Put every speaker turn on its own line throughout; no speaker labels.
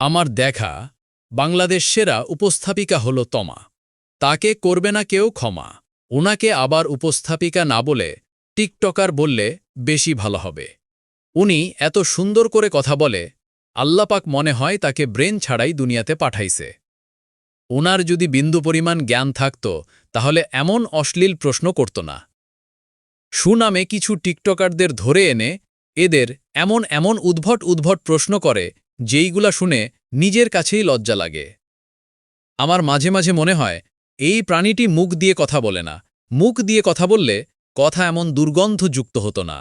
আমার দেখা, বাংলাদেশ সেরা উপস্থাপিকা হল তমা। তাকে করবে না কেউ ক্ষমা। ওনাকে আবার উপস্থাপিকা না বলে টিকটকার বললে বেশি ভালো হবে। উনি এত সুন্দর করে কথা বলে, আল্লাপাক মনে হয় তাকে ব্রেন ছাড়াই দুনিয়াতে পাঠাইছে। ওনার যদি বিন্দু পরিমাণ জ্ঞান থাকত, তাহলে এমন অশ্লীল প্রশ্ন করত না। সুনামে কিছু টিকটকারদের ধরে এনে, এদের এমন এমন উদ্ভট উদ্ভট প্রশ্ন করে যেইগুলা শুনে নিজের কাছেই লজ্জা লাগে। আমার মাঝে মাঝে মনে হয়, এই প্রাণীটি মুখ দিয়ে কথা বলে না। মুখ দিয়ে কথা বললে কথা এমন দুর্গন্ধযুক্ত হতো না।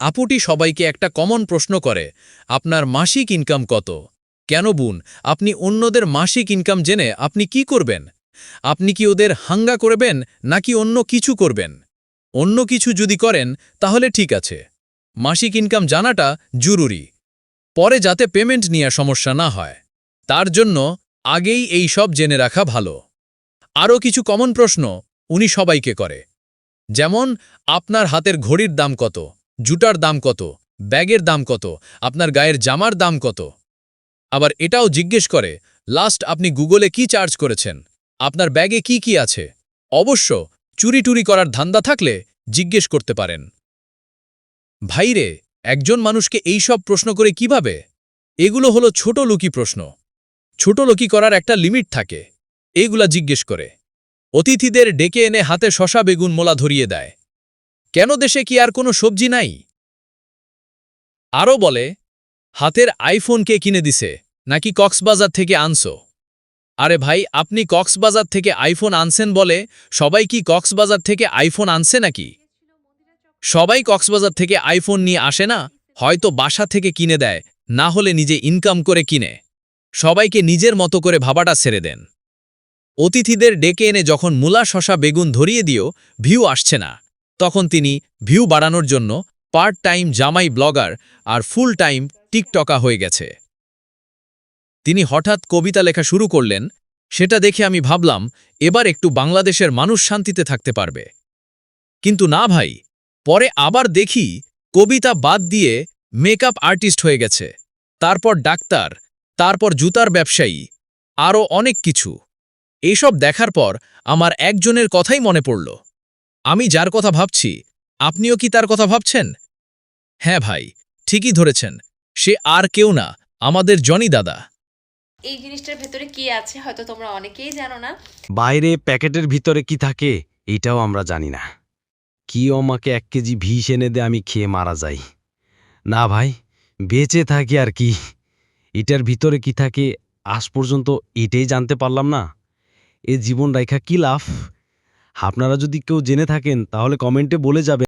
আপুটি সবাইকে একটা কমন প্রশ্ন করে, আপনার মাসিক ইনকাম কত? কেন বুন, আপনি অন্যদের মাসিক ইনকাম জেনে আপনি কি করবেন? আপনি কি ওদের হাঙ্গা করবেন, নাকি অন্য কিছু করবেন? অন্য কিছু যদি করেন, তাহলে ঠিক আছে। মাসিক ইনকাম জানাটা জরুরি। পরে যাতে পেমেন্ট নিয়ে সমস্যা না হয়। তার জন্য আগেই এই সব জেনে রাখা ভালো। আরও কিছু কমন প্রশ্ন উনি সবাইকে করে। যেমন, আপনার হাতের ঘড়ির দাম কত? জুটার দাম কত? ব্যাগের দাম কত? আপনার গায়ের জামার দাম কত? আবার এটাও জিজ্ঞেস করে লাস্ট আপনি গুগলে কি চার্জ করেছেন? আপনার ব্যাগে কি কি আছে? অবশ্য, চুরি টুরি করার ধান্দা থাকলে জিজ্ঞেস করতে পারেন। ভাইরে একজন মানুষকে এই সব প্রশ্ন করে কীভাবে? এগুলো হলো ছোট লুকি প্রশ্ন। ছোট লুকি করার একটা লিমিট থাকে। এগুলা জিজ্ঞেস করে। অতিথিদের ডেকে এনে হাতে শশা বেগুন মোলা ধরিয়ে দেয়। কেন দেশে কি আর কোনো সবজি নাই? আরও বলে, হাতের আইফোন কে কিনে দিছে? নাকি কক্সবাজার থেকে আনছো? আরে ভাই, আপনি কক্সবাজার থেকে আইফোন আনছেন বলে সবাই কি কক্সবাজার থেকে আইফোন আনছে নাকি? সবাই কক্সবাজার থেকে আইফোন নিয়ে আসে না, হয়তো বাসা থেকে কিনে দেয়, না হলে নিজে ইনকাম করে কিনে। সবাইকে নিজের মতো করে ভাবাটা ছেড়ে দেন। অতিথিদের ডেকে এনে যখন মূলা শশা বেগুন ধরিয়ে দিও, ভিউ আসছে না। তখন তিনি ভিউ বাড়ানোর জন্য পার্ট টাইম জামাই ব্লগার আর ফুল টাইম টিকটকা হয়ে গেছে। তিনি হঠাৎ কবিতা লেখা শুরু করলেন, সেটা দেখে আমি ভাবলাম, এবার একটু বাংলাদেশের মানুষ শান্তিতে থাকতে পারবে। কিন্তু না ভাই পরে আবার দেখি কবিতা বাদ দিয়ে মেকআপ আর্টিস্ট হয়ে গেছে। তারপর ডাক্তার তারপর জুতার ব্যবসায়ী আরও অনেক কিছু। এসব দেখার পর আমার একজনের কথাই মনে পড়ল। আমি যার কথা ভাবছি আপনিও কি তার কথা ভাবছেন? হ্যাঁ ভাই ঠিকই ধরেছেন সে আর কেউ না আমাদের জনি দাদা।
এই জিনিসটার ভেতরে কি আছে হয়তো তোমরা অনেকেই জানো না।
বাইরে প্যাকেটের ভিতরে কি থাকে এটাও আমরা জানি না। কি আমাকে এক কেজি ভিষ এনে দে, আমি খেয়ে মারা যাই। না ভাই, বেঁচে থাকি আর কি। এটার ভিতরে কি থাকে, আজ পর্যন্ত এটাই জানতে পারলাম না। এ জীবন রেখা কি লাভ? আপনারা যদি কেউ জেনে থাকেন, তাহলে কমেন্টে বলে যাবেন।